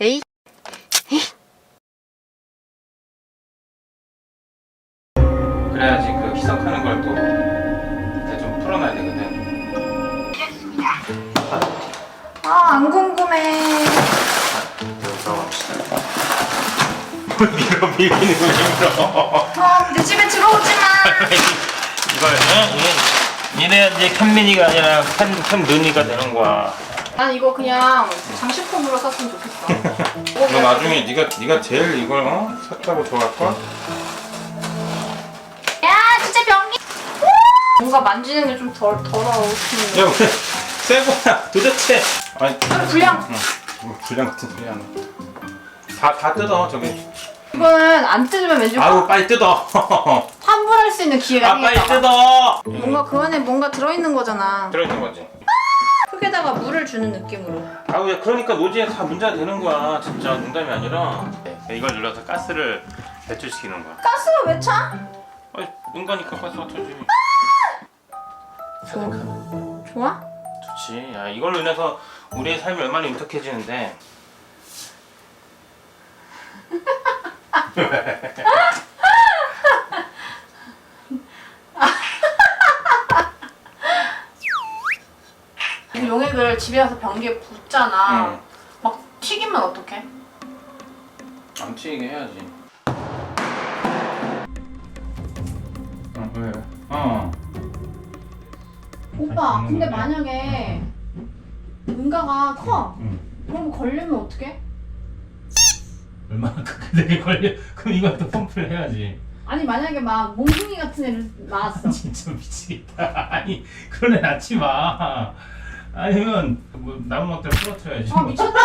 에이. 그래야지 그 희석하는 걸또좀 풀어놔야 되거든. 아, 안 궁금해. 뭘 밀어 밀리는 걸 힘들어. 아, 내 집에 들어오지 마. 이걸 응? 얘, 얘네 이제 캔민이가 아니라 캔, 캔느니가 되는 거야. 난 이거 그냥 장식품으로 샀으면 좋겠어. 너 나중에 네가 네가 제일 이걸 어? 샀다고 좋아할 걸? 야, 진짜 변기. 뭔가 만지는 게 좀 덜 더러워. 야, 왜새 거야? 도대체. 아니, 아, 불량. 뭐 불량 같은 소리 하네. 다, 다 뜯어, 저기. 이거는 안 뜯으면 왠지 아우, 빨리 뜯어. 환불할 수 있는 기회가 아, 빨리. 뜯어. 뭔가 그 안에 뭔가 들어있는 거잖아. 들어있는 거지. 흙에다가 물을 주는 느낌으로. 아우, 야, 그러니까 노지에 다 문제가 되는 거야. 진짜 농담이 아니라. 이걸 눌러서 가스를 배출시키는 거야. 가스가 왜 차? 아니, 응가니까 가스가 터지니. 좋아. 좋아? 좋지. 야, 이걸로 인해서 우리의 삶이 얼마나 윤택해지는데. 이 용액을 집에 와서 변기에 붓잖아. 응. 막 튀기면 어떡해? 안 튀게 해야지. 어, 왜? 어. 오빠, 아, 근데. 만약에 응가가 커. 응. 그럼 걸리면 어떡해? 얼마나 크게 걸려? 그럼 이것도 펌프를 해야지. 아니 만약에 막 몽둥이 같은 애를 낳았어. 진짜 미치겠다. 아니 그런 애 낳지 마. 아니면 뭐 나무 막대를 부러뜨려야지. 아 미쳤나봐.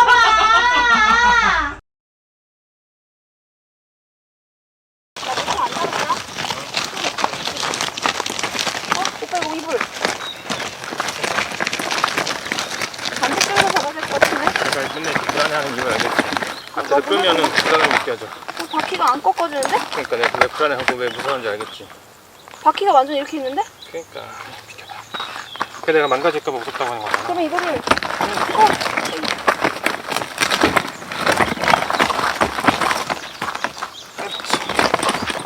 오빠 이거 이불. 반대쪽으로 잡아야 될것 같은데? 맨날 이렇게 불안해하는 이유를 알겠지. 앞에서 끄면은 불안함이 느껴져. 바퀴가 안 꺾어지는데? 그러니까 내가 왜 불안해하고 왜 무서운지 알겠지. 바퀴가 완전 이렇게 있는데? 그러니까. 그 내가 망가질까봐 무섭다고 하는 거잖아. 그러면 이거를 어.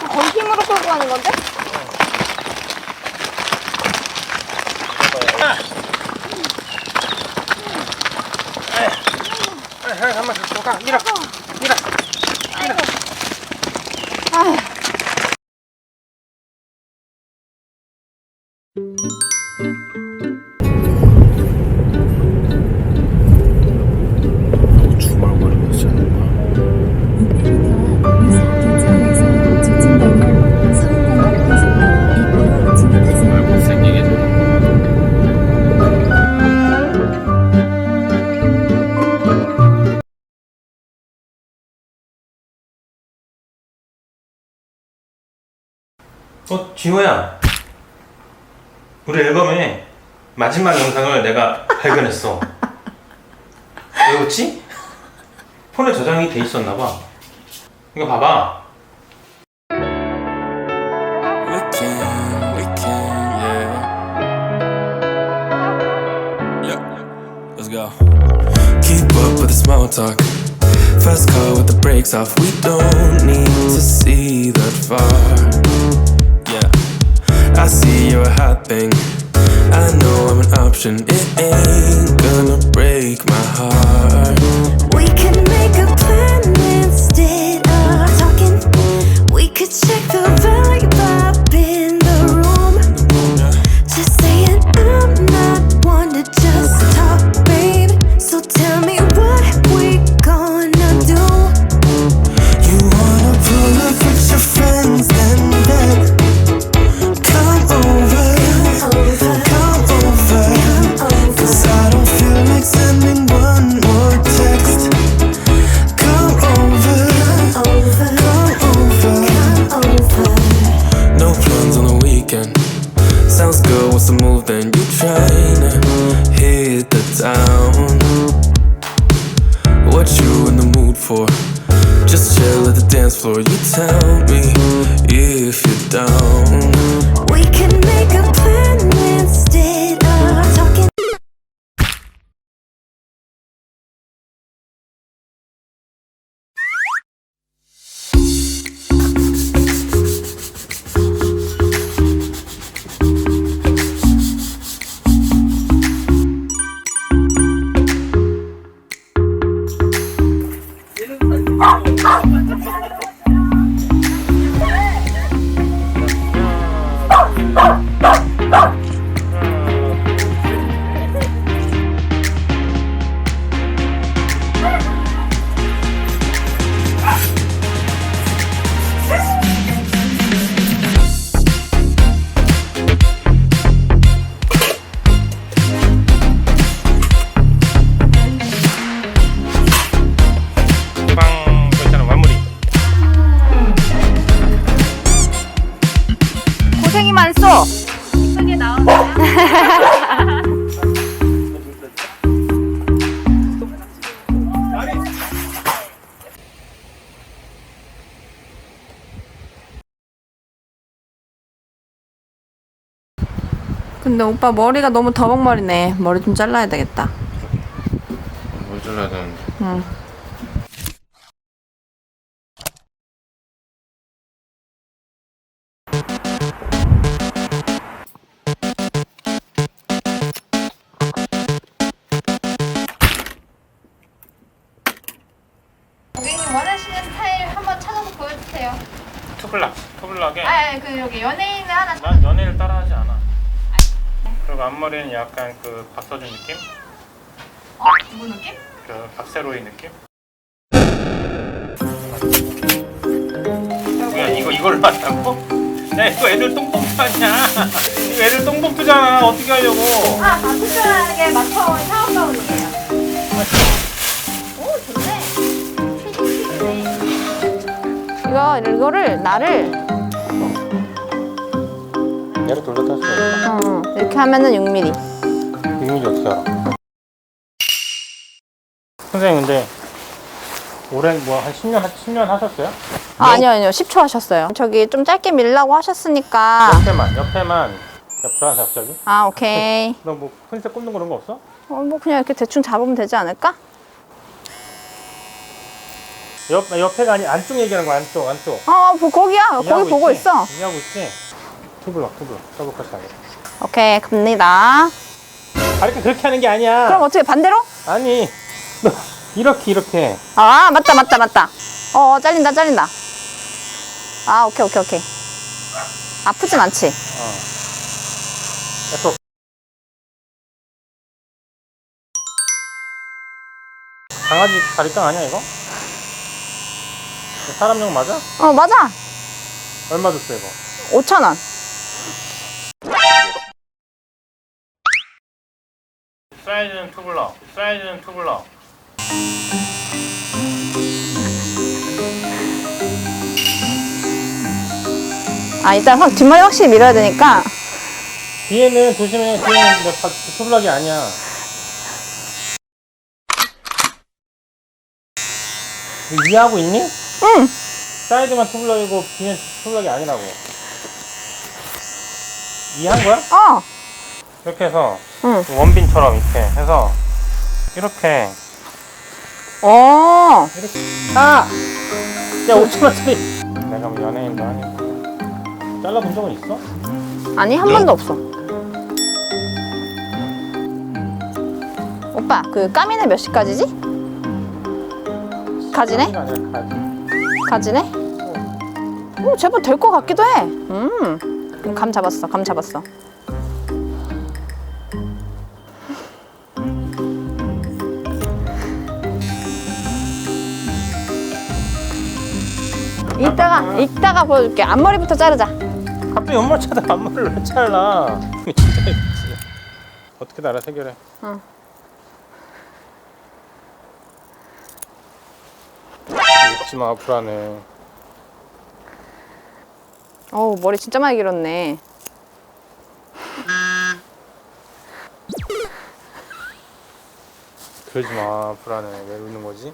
거의 힘으로 끌고 가는 건데? 아, 한번 더 가. 밀어. 밀어. 어, 진호야. 우리 앨범에 마지막 영상을 내가 발견했어. 왜 웃지? 폰에 저장이 돼 있었나 봐. 이거 봐봐. I see you're a hot thing. I know I'm an option. It ain't gonna break my heart. We could make a plan instead of talking. We could check the Sounds good, what's the move then? You tryna hit the town. What you in the mood for? Just chill at the dance floor. You tell me if you're down. We can make a plan 근데 오빠 머리가 너무 더벅머리네. 머리 좀 잘라야 되겠다. 뭘 잘라야 되는데? 응. 고객님 원하시는 스타일 한번 찾아서 보여주세요. 투블락 투블락에. 아, 아니, 그 여기 연예인을 하나 찾- 난 연예를 따라하지 않아. 그리고 앞머리는 약간 그 박서준 느낌? 어? 누구 느낌? 그 박세로이 느낌? 뭐야 이거 이걸 한다고? 야 이거 애들 똥봉투 아니야? 이거 애들 똥봉투잖아 어떻게 하려고? 아, 바꾸셔하게 맞춰온 샤워 가운이에요. 오, 좋네. 이거 이거를 나를 얘를 돌려 탔어. 어, 이렇게 하면은 6mm. 이민이 어떻게 알아? 선생님 근데 올해 뭐 한 10년 10년 하셨어요? 아, 아니요, 아니요. 10초 하셨어요. 저기 좀 짧게 밀라고 하셨으니까. 옆에만 옆에만 야 불안해 갑자기? 아, 오케이. 너뭐 컨셉 꼽는 그런 거 없어? 어, 뭐 그냥 이렇게 대충 잡으면 되지 않을까? 옆 옆에가 아니 안쪽 얘기하는 거 안쪽 안쪽. 어, 뭐 거기야. 거기 이해하고 보고 있지? 있어. 이해하고 있지? 투블럭 투블럭 더블컷이 아니야. 오케이, 갑니다. 아 이렇게 그렇게 하는 게 아니야. 그럼 어떻게 반대로? 아니 너 이렇게 이렇게 아, 맞다, 맞다, 맞다. 어, 잘린다, 잘린다. 아, 오케이, 오케이, 오케이. 아프진 않지? 계속 강아지 다리깡 아니야 이거? 사람용 맞아? 어, 맞아. 얼마 줬어 이거? 5,000원. 사이즈는 투블럭 사이즈는 투블럭 아, 일단 확, 뒷머리 확실히 밀어야 되니까. 뒤에는 조심해 뒤에는 뭐 다 투블럭이 아니야 이거 이해하고 있니? 응. 사이드만 투블럭이고 뒤는 투블럭이 아니라고 이해한 거야? 어. 이렇게 해서 응. 원빈처럼 이렇게 해서 이렇게 어. 아! 야 5천 원짜리 내가 뭐 연예인도 아니고 잘라본 적은 있어? 아니, 한 번도 없어. 오빠, 그 까미는 몇 시까지지? 가지네? 아니라 아니라 가지 가지네? 오, 제법 될 것 같기도 해. 음. 감 잡았어, 감 잡았어. 이따가, 이따가 보여줄게. 앞머리부터 자르자. 갑자기 연말 차다 앞머리를 왜 잘라 진짜 미치 어떻게 알아 해결해 응. 웃지 마 불안해 어우, 머리 진짜 많이 길었네. 그러지 마 불안해 왜 웃는 거지?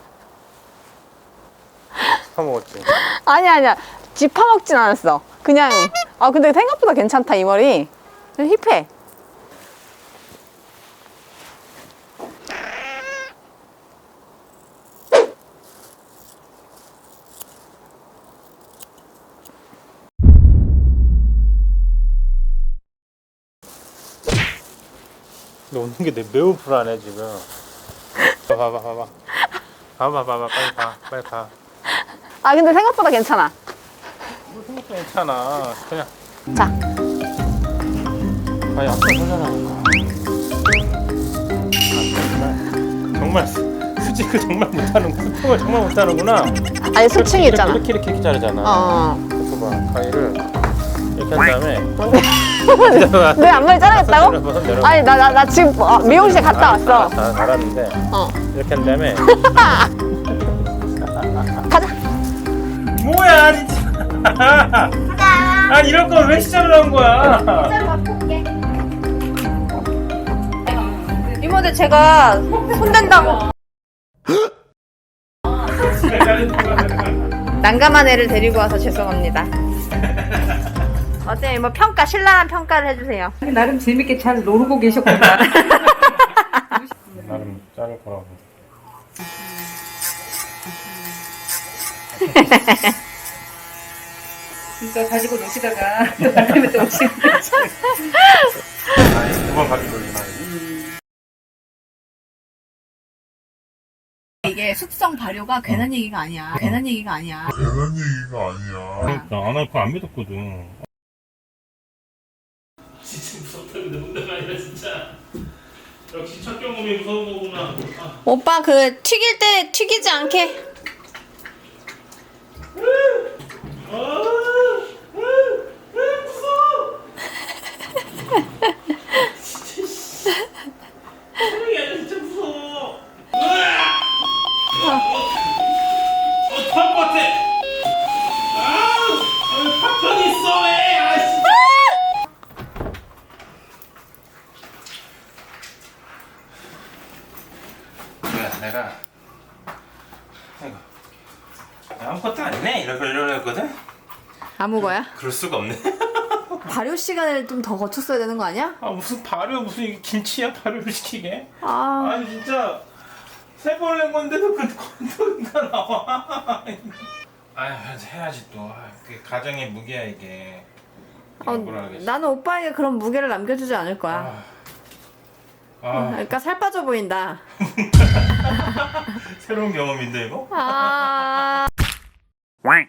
파먹었지. 아니 아니야. 짚어먹진 않았어. 그냥 아 근데 생각보다 괜찮다 이 머리. 힙해. 너 오는 게 내 매우 불안해 지금. 봐봐 봐봐. 봐봐 봐봐 빨리 봐 빨리 봐. 아 근데 생각보다 괜찮아. 뭐 생각도 괜찮아. 그냥 자. 아니 아빠 보잖아. 아, 정말 수- 수직을 정말 못하는 수평을 정말 못하는구나. 아니 수층이 있잖아. 이렇게 이렇게 이렇게 자르잖아. 어. 그래서 봐 가위를 이렇게 한 다음에 내 앞머리 자르겠다고? 아니 나 나 나 지금 어, 미용실 갔다 왔어. 다 달았는데 어. 이렇게 한 다음에. 뭐야 진짜. 아 이럴 거면 왜 시작을 한 거야? 이모들 제가 손댄다고 난감한 애를 데리고 와서 죄송합니다. 어때요? 이모 평가 신랄한 평가를 해주세요. 나름 재밌게 잘 놀고 계셨구나. 나름 자를 거라고. 그러니까 가지고 노시다가 또 나름에 또 오시는 거지. 두번 가지고 놀지 이게 숙성 발효가 괜한 얘기가 아니야. 괜한 얘기가 아니야. 그러니까 아 나 그거 안 믿었거든. 진짜 무섭다 근데 농담 아니라 진짜. 역시 첫 경험이 무서운 거구나. 아. 오빠 그 튀길 때 튀기지 않게. 아니라 진짜 무 그럴 수가 없네. 발효 시간을 좀 더 거쳤어야 되는 거 아니야? 아 무슨 발효 무슨 이게 김치야 발효를 시키게? 아, 아니 진짜 세 번 낸 건데도 그 건더기가 나와. 아유 해야지 또. 아, 그게 가정의 무게야 이게. 어, 뭐라 하겠어. 나는 오빠에게 그런 무게를 남겨주지 않을 거야. 아, 아 그러니까 살 빠져 보인다. 새로운 경험인데 이거? 아. 꽝.